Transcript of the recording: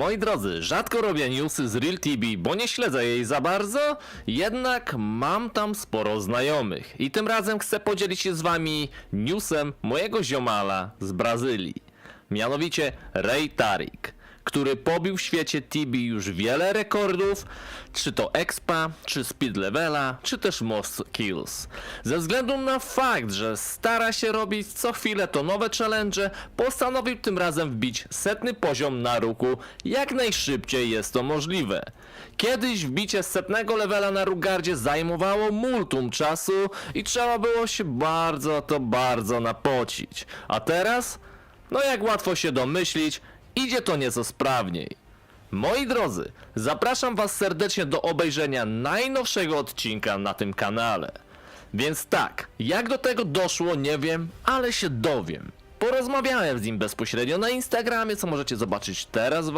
Moi drodzy, rzadko robię newsy z Real TV, bo nie śledzę jej za bardzo, jednak mam tam sporo znajomych. I tym razem chcę podzielić się z wami newsem mojego ziomala z Brazylii. Mianowicie Ray Tarik, który pobił w świecie TB już wiele rekordów, czy to expa, czy speed levela, czy też most kills. Ze względu na fakt, że stara się robić co chwilę to nowe challenge, postanowił tym razem wbić setny poziom na ruku jak najszybciej jest to możliwe. Kiedyś wbicie setnego levela na Rugardzie zajmowało multum czasu i trzeba było się bardzo to bardzo napocić. A teraz? No jak łatwo się domyślić, idzie to nieco sprawniej. Moi drodzy, zapraszam Was serdecznie do obejrzenia najnowszego odcinka na tym kanale. Więc tak, jak do tego doszło, nie wiem, ale się dowiem. Porozmawiałem z nim bezpośrednio na Instagramie, co możecie zobaczyć teraz.